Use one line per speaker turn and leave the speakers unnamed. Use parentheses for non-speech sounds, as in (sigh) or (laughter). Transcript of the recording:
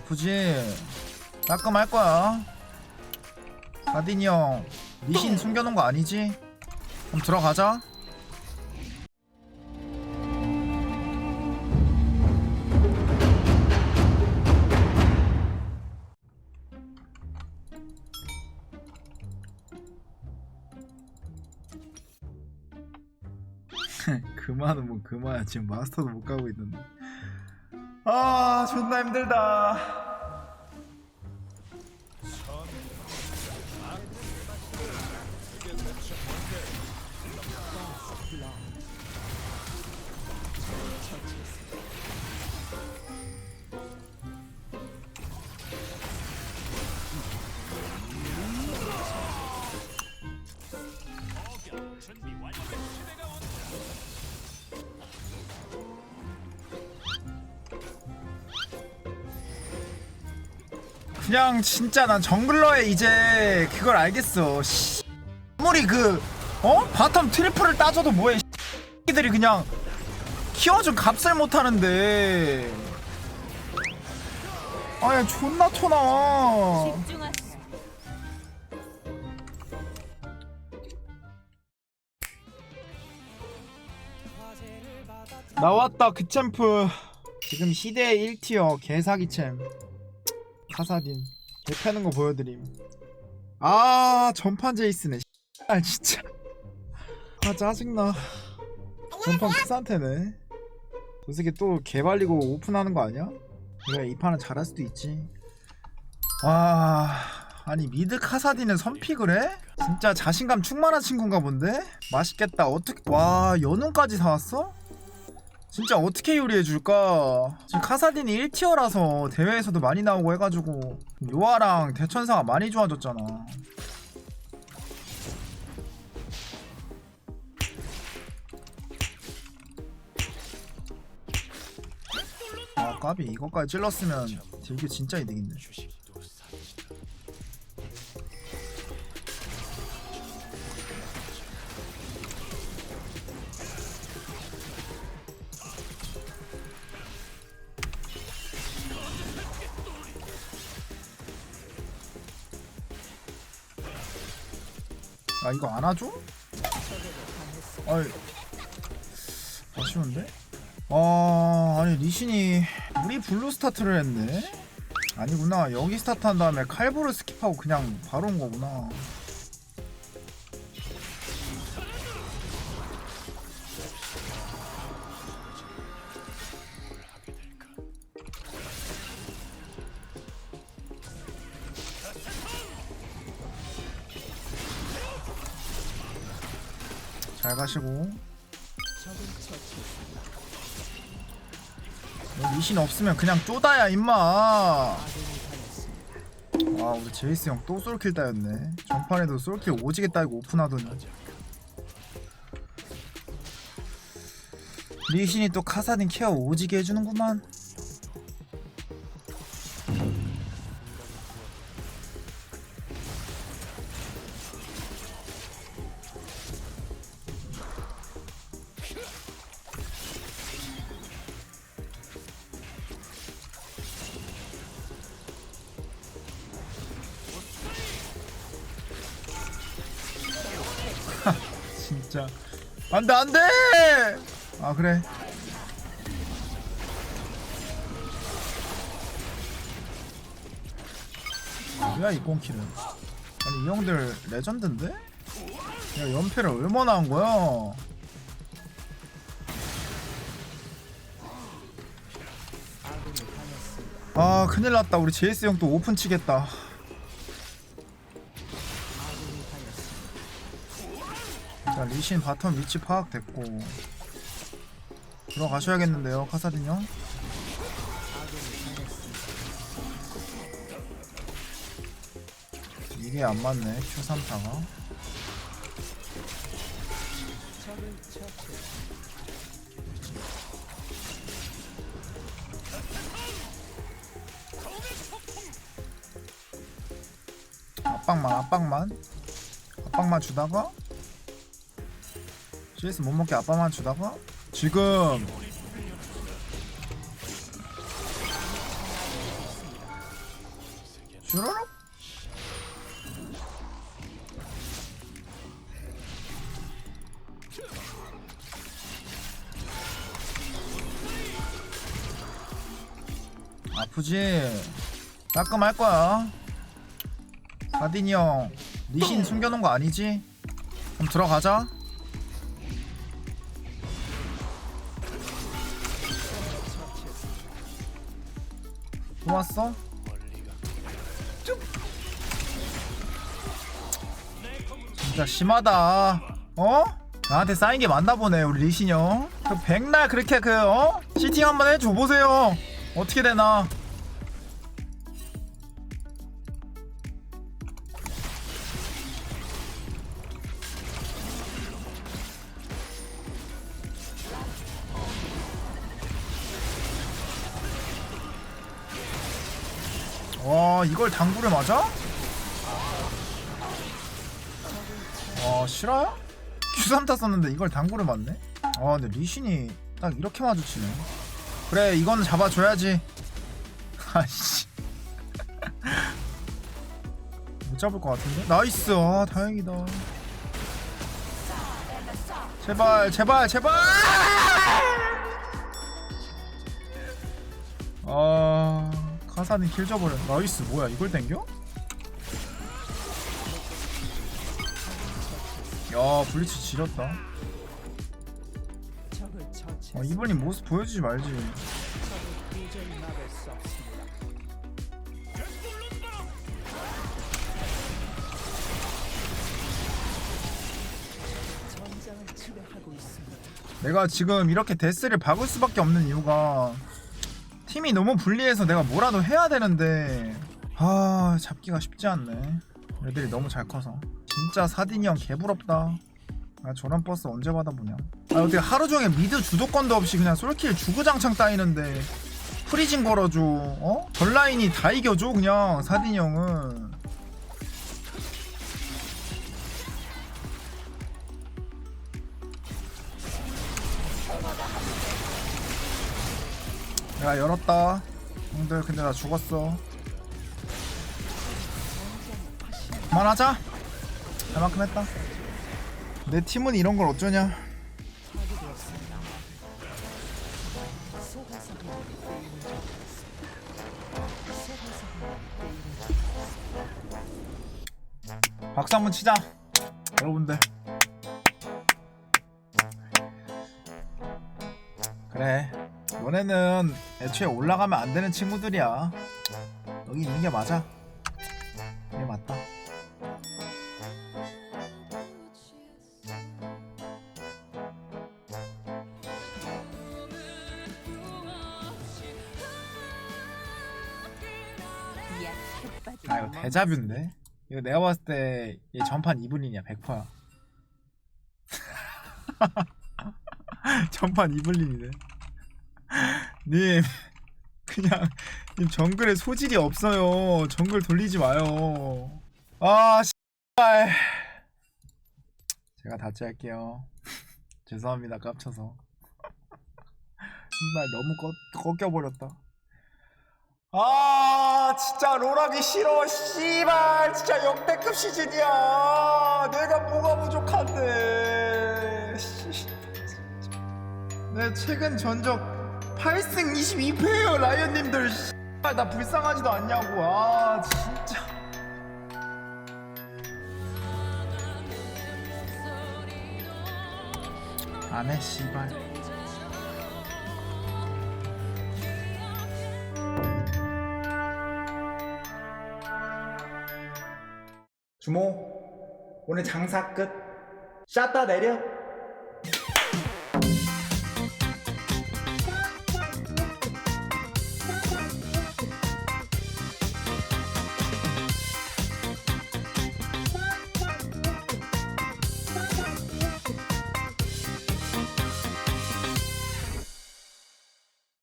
아프지? 따끔할 거야. 사딘이 형, 미신 숨겨놓은 거 아니지? 그럼 들어가자. 그만은 뭐 그만야 지금 마스터도 못 가고 있는데 아 존나 힘들다 그냥 진짜 난 정글러의 이제 그걸 알겠어 씨. 아무리 그 어? 바텀 트리플을 따져도 뭐해 이들이 그냥 키워준 값을 못하는데 아야 존나 토나. 나왔다 그 챔프 지금 시대 1티어 개사기 챔 카사딘 개 패는 거 보여드림 아 전판 제이스네 아 진짜 아 짜증나 전판 크산테네 저 새끼 또 개발리고 오픈하는 거 아니야? 그래 이 판은 잘할 수도 있지 와 아니 미드 카사딘은 선픽을 해? 진짜 자신감 충만한 친구인가 본데? 맛있겠다 어떻게 와 연운까지 사왔어? 진짜 어떻게 요리해 줄까? 지금 카사딘이 1티어라서 대회에서도 많이 나오고 해가지고 요아랑 대천사가 많이 좋아졌잖아. 아 까비 이거까지 찔렀으면 딜교 진짜 이득인데. 아 이거 안아줘? 아이 아쉬운데? 아 아니 리신이 우리 블루 스타트를 했네? 아니구나 여기 스타트 한 다음에 칼보를 스킵하고 그냥 바로 온 거구나 잘 가시고. 너 미신 없으면 그냥 쪼다야 임마. 와 우리 제이스 형 또 솔킬 따였네. 전판에도 솔킬 오지게 따이고 오픈하더니. 리신이 또 카사딘 케어 오지게 해주는구만 (laughs) 진짜. 안돼 안돼! 아 그래. 뭐야 이 꽁키는 아니 이 형들 레전드인데? 야 연패를 얼마나 한 거야? 아 큰일 났다. 우리 제이스 형 또 오픈 치겠다 자 리신 바텀 위치 파악됐고. 들어가셔야겠는데요 카사딘 형? 이게 안 맞네 Q3타가. 압박만 압박만? 압박만 주다가 CS 못 먹게 아빠만 주다가 지금 쭈루룩 아프지? 따끔할 거야 사딘이 형 니신 숨겨놓은 거 아니지? 그럼 들어가자 또 왔어? 진짜 심하다 어? 나한테 쌓인 게 많나 보네 우리 리신 형. 그 백날 그렇게 그 어? 시팅 한번 해줘 보세요. 어떻게 되나? 와 이걸 당구를 맞아? 와 실화야? Q3타 썼는데 이걸 당구를 맞네? 아 근데 리신이 딱 이렇게 마주치네 그래 이거는 잡아줘야지 (laughs) 아씨 (laughs) 못 잡을 것 같은데? 나이스 아 다행이다 제발 제발 제발 아 카사님 킬 줘버려 나이스 뭐야 이걸 땡겨? 야 블리츠 지렸다 아. 이번이 모습 보여주지 말지. 내가 지금 이렇게 데스를 박을 수밖에 없는 이유가 팀이 너무 불리해서 내가 뭐라도 해야 되는데 아 잡기가 쉽지 않네. 애들이 너무 잘 커서. 진짜 사딘이 형 개부럽다. 아 저런 버스 언제 받아보냐? 아 어떻게 하루 종일 미드 주도권도 없이 그냥 솔킬 주구장창 따이는데 프리징 걸어줘. 어? 전라인이 다 이겨줘 그냥 사딘이 형은 야 열었다. 형들 근데 나 죽었어. 그만하자. 할 만큼 했다. 내 팀은 이런 걸 어쩌냐? 박수 한번 치자. 여러분들. 그래 너네는 애초에 올라가면 안 되는 친구들이야. 여기 있는 게 맞아. 이게 맞다. 아 이거 대자뷰인데? 이거 내가 봤을 때 얘 전판 2분이냐 100%야. (laughs) 전판 2분이네 님 그냥 님 정글에 소질이 없어요. 정글 돌리지 마요. 아 씨발. 제가 다찌 할게요. (laughs) 죄송합니다 깝쳐서. (laughs) 씨발 너무 꺾, 꺾여버렸다. 아 진짜 롤하기 싫어. 씨발 진짜 역대급 시즌이야. 내가 뭐가 부족한데. 씨. (laughs) 내 최근 전적 8승 22패예요 라이언님들. 씨발 나 불쌍하지도 않냐고. 아 진짜. 안해 씨발. 주모 오늘 장사 끝. 샷다 내려